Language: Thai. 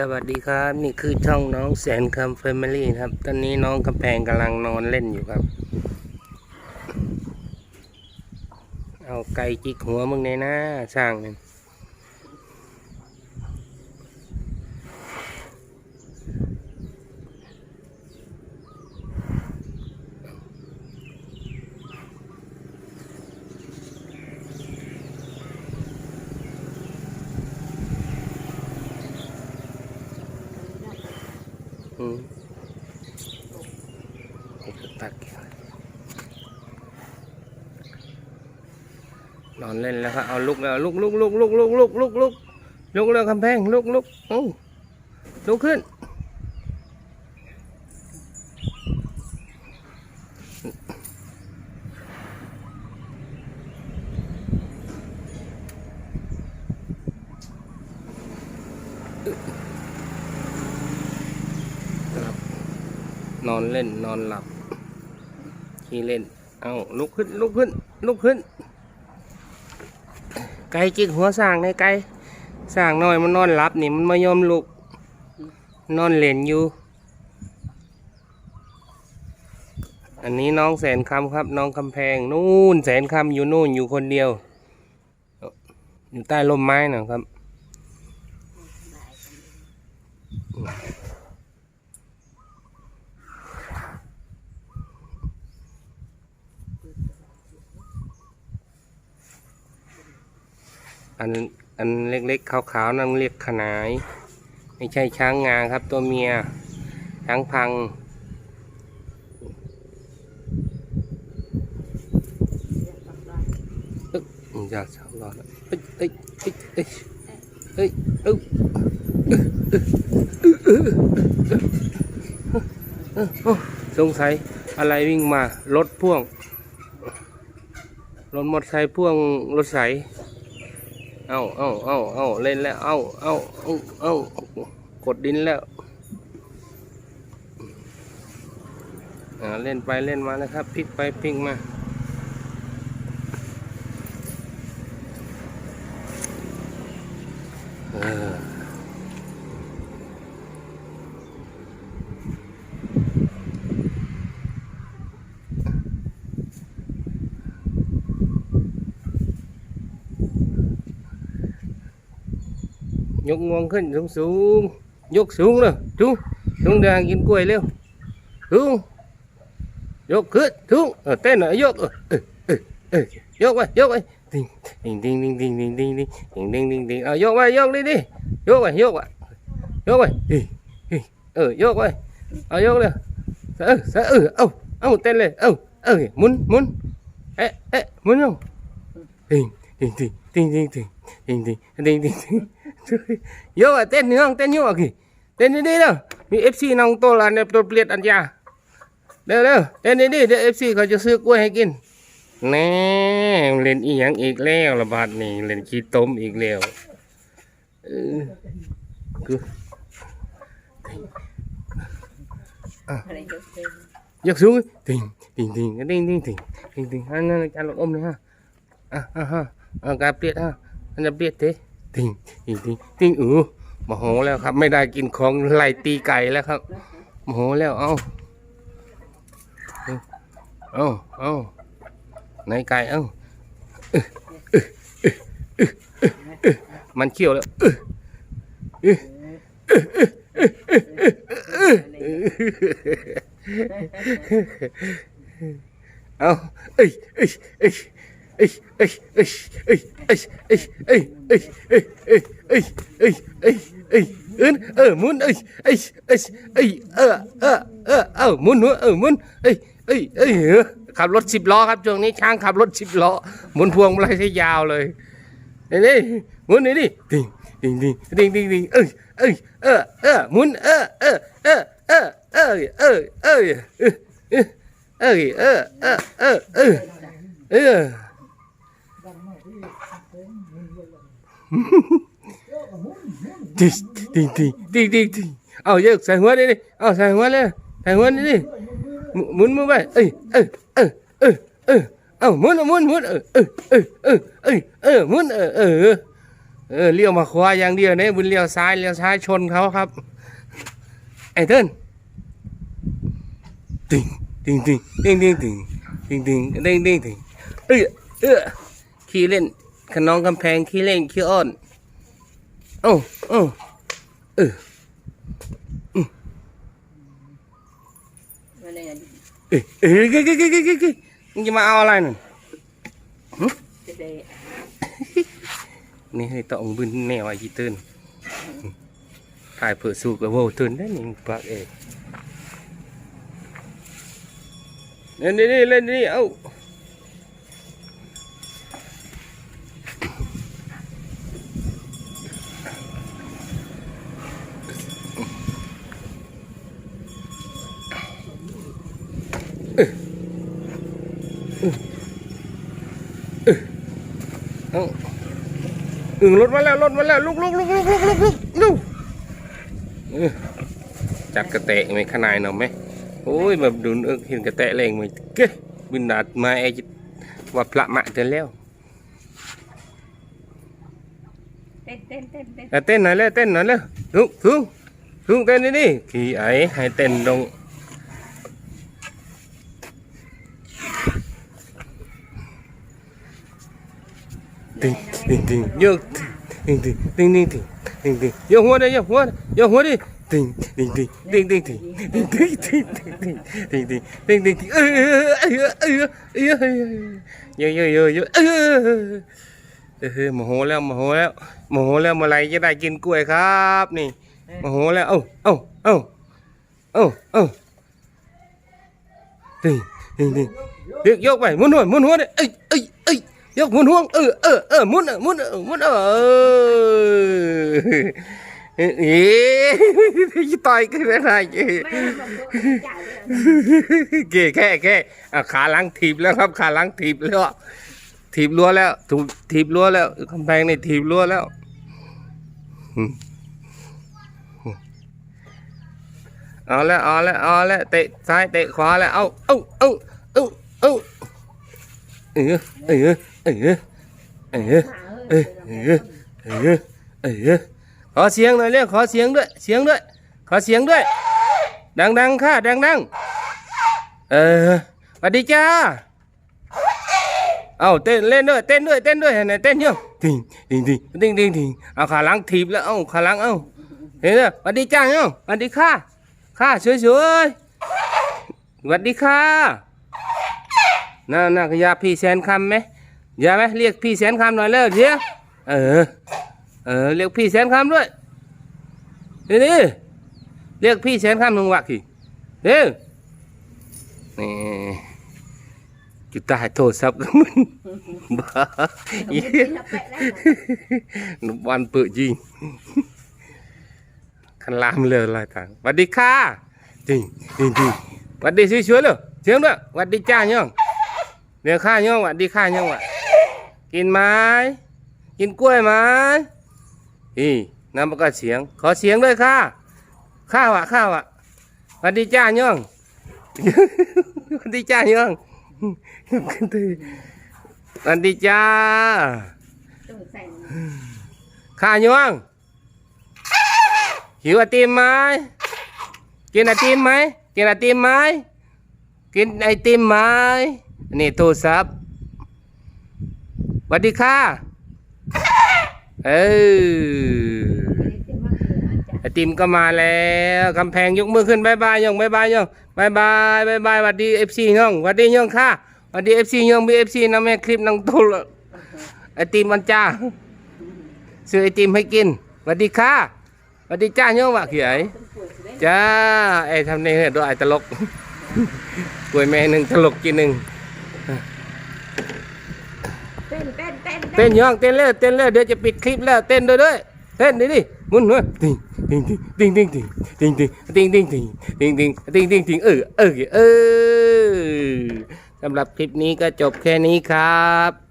สวัสดีครับนี่คือช่องน้องแสนคำเฟมิลี่ครับ ตอนนี้น้องกำแพงกำลังนอนเล่นอยู่ครับ เอาไก่จิกหัวมึงในหน้าสร้างนั่น ตักแกนอนเล่นแล้วครับเอาลุกแล้วลุกลุกลุกลุกลุกลุกลุกลุกลุกแล้วกำแพงลุกลุกเอ้ลุกขึ้น นอนเล่นนอนหลับ ขี้เล่น เอาลุกขึ้นลุกขึ้นลุกขึ้น ไก่จิกหัวสร้างในไก่สร้างน้อยมันนอนหลับนี่มันไม่ยอมลุก นอนเล่นอยู่ อันนี้น้องแสนคำครับ น้องคำแพงนู่นแสนคำอยู่นู่นอยู่คนเดียว อยู่ใต้ร่มไม้นะครับ อันอันเล็กๆขาวๆนั่นเรียกขนาย ไม่ใช่ช้างงาครับ ตัวเมียช้างพังอึ๊กอยาสาวรอแล้วเอ้ยเอ้ยเอ้ยเอ้ยเอ้ยเอ้ยเอ้ยสงสัยอะไรวิ่งมารถพ่วงรถมอเตอร์ไซค์พ่วงรถไส เอาเอาเอาเอาเล่นแล้ว เอาเอาเอาเอากดดินแล้วเล่นไปเล่นมานะครับพลิกไปพลิกมาเออ ยกงวงขึ้นสูงสูงยกสูงเลยสูงสูงแดงกินกล้วยเร็วสูงยกขึ้นสูงเออเต้นหน่อยยกเออเออเออเออยกไปยกไปติงติงติงติงติงติงติงติงติงติงติงติงเอายกไปยกดิดิยกไปยกไปยกไปดิดิเออยกไปเอายกเลยเออเออเอาเอาเต้นเลยเอาเออหมุนหมุนเอ๊ะเอ๊ะหมุนลงติงติงติงติงติงติงติงติงติงติง yo à tên nương tên nhiêu à kì tên đi đi đâu mi fc nong to là nẹp to plate anh cha đâu đâu tên đi đi để fc có cho ซื้อกล้วยให้กินแน่เล่นอีหยังอีกแล้วระบาดนี่เล่นขี้ต้มอีกแล้วเออคืออ่ะ giật xuống tình tình tình cái đinh đinh tình tình tình anh anh cha lộc ôm này ha à ha ha à, cà ha anh biết thế ติ้งตะติงติงติงติงอือโมโหแล้วครับ ไม่ได้กินของไล่ตีไก่แล้วครับโมโหแล้วเอาเอาเอาไหนไก่เอ้ามันเขี้ยวแล้วเอาเอ้ยเอ้ยเอ้ย เอ้ยเอ้ยเอ้ยเอ้ยเอ้ยเอ้ยเอ้ยเอ้ยเอ้ยเอ้ยเอ้ยเอ้ยเอ้ยเอ้ยเอิ้นเออมุนเอ้ยเอ้ยเอ้ยเอ้ยเออเออเออเอามุนหัวเออมุนเอ้ยเอ้ยเอ้ยขับรถสิบล้อครับช่วงนี้ช้างขับรถสิบล้อหมุนพวงมาลัยให้ยาวเลยนี่นี่หมุนนี่นี่ติงติงติงติงติงติงเอ้ยเอ้ยเออเออหมุนเออเออเออเออเออเออเออเออเอ้ยเออเออเออเออเออ ติติติติติติเอาเยอะใส่หัวดิดิเอาใส่หัวเลยใส่หัวดิดิหมุนมือไปเอ้ยเออเออเออเออเอาหมุนหมุนหมุนเออเออเออเออเออเออหมุนเออเออเออเลี้ยวมาขวาอย่างเดียวเนี่ยบุญเลี้ยวซ้ายเลี้ยวซ้ายชนเขาครับไอ้เติ้ลติงติงติงติงติงติงติงติงติงติงติงเออเออขี้เล่น ขนองกำแพงขี้เล่นขี้อ้อนเอ้าเอ้เออมันเลยเออเออเกเกเกเกเกเกมึงจะมาเอาอะไรนั่นนี่ให้ต้องบึนแนวไอ้จีเติ้ลถ่ายเผื่อสูกับโวเติ้ลได้นี่ปากเอกเล่นนี่เล่นนี่เอ้า เอ้าอึ่งรถมาแล้วรถมาแล้วลุกลุกลุกลุกลุกลุกลุกลุกเออจัดกระเตะไหมขนายหน่อยไหมโอ้ยแบบดูนเอิกเห็นกระเตะแรงไหมเก้บินดาดมาไอ้จิว่าพระมะเดินแล้วเต้นเต้นเต้นเต้นอะเต้นหน่อยเลยเต้นหน่อยเลยลุกทุ่งทุ่งเต้นนี่ดิขี่ไอ้ให้เต้นลง ติงติงติงยกติงติงติงติงติงติงติงยกหัวดิยกหัวดิยกหัวดิติงติงติงติงติงติงติงติงติงติงติงติงติงติงติงเออเออเออเออเออเยอะเยอะเยอะเยอะเออเออโมโหแล้วโมโหแล้วโมโหแล้วเมื่อไรจะได้กินกล้วยครับนี่โมโหแล้วเอ้าเอ้าเอ้าเอ้าเอ้าติงติงติงยกยกไปมุนหัวมุนหัวดิเอ้ยเอ้ยเอ้ย ยกหมุนห่วงเออเออเออหมุนเออหมุนเออหมุนเออเอ๊ะต่อยกันไม่ได้เก๋ไม่ได้บอกตัวจ่ายเก๋แค่แค่ขาหลังถีบแล้วครับ ขาหลังถีบแล้วถีบรั้วแล้วถูกถีบรั้วแล้วกำแพงนี่ถีบรั้วแล้วเอาแล้วเอาแล้วเอาแล้วเตะซ้ายเตะขวาแล้วเอาเอาเอาเอาเอา เออเออเออเออเอ้ยเอ้ยเอ้ยเอ้ยขอเสียงหน่อยเร็วขอเสียงด้วย เสียงด้วย ขอเสียงด้วย ดังๆค่ะดังๆเออสวัสดีจ้าเอาเต้นเล่นด้วยเต้นด้วยเต้นด้วยเห็นไหมเต้นยังติงติงติงติงติงติงเอาขาหลังถีบแล้วเอาขาหลังเอาเห็นไหมสวัสดีจ้าเนาะสวัสดีค่ะค่ะสวยๆสวัสดีค่ะ น่าน่าขยาพี่แสนคำไหมยาไหมเรียกพี่แสนคำหน่อยเร็วเชียวเออ เออ เรียกพี่แสนคำด้วยนี่นี่เรียกพี่แสนคำหนึ่งวักกี่เร็วนี่จุดตายโทรศัพท์กับมึงบ้าเหี้ยหนุ่มวันเปิดยิงคันลามเลยลายทางสวัสดีค่ะจริงจริงจริงสวัสดีสวยๆเลยเสียงด้วยสวัสดีจ้าย่อง เดี๋ยวข้าย่องวัสดีข้าย่องวะกินไหมกินกล้วยไหมอีน้ำประกาศเสียง ขอเสียงด้วยค่ะข้าวอะข้าวอะวัสดีจ้าย่องวัสดีจ้าย่องวัสดีจ้าข้าย่องหิวไอติมไหมกินไอติมไหมกินไอติมไหมกินไอติมไหม นี่โทรศัพท์สวัสดีค่ะเออไอติมก็มาแล้วกำแพงยกมือขึ้นบายบายย่องบายบายย่องบายบายบายบายสวัสดีเอฟซีย่องสวัสดีย่องค่ะสวัสดีเอฟซีย่องมีเอฟซีนะแม่คลิปนังตุลไอติมมันจ้าซื้อไอติมให้กินสวัสดีค่ะสวัสดีจ้าย่องว่ะขี้ไอจ้าไอทำในเหตุด้วยไอตลกกล้วยแม่หนึ่งตลกกินหนึ่ง เต้น เต้นย่องเต้นเร็วเต้นเร็วเดี๋ยวจะปิดคลิปแล้วเต้นด้วยด้วยเต้นดิดิมุนหัวติงติงติงติงติงติงติงติงติงติงติงติงติงติงติงเออเออเออสำหรับคลิปนี้ก็จบแค่นี้ครับ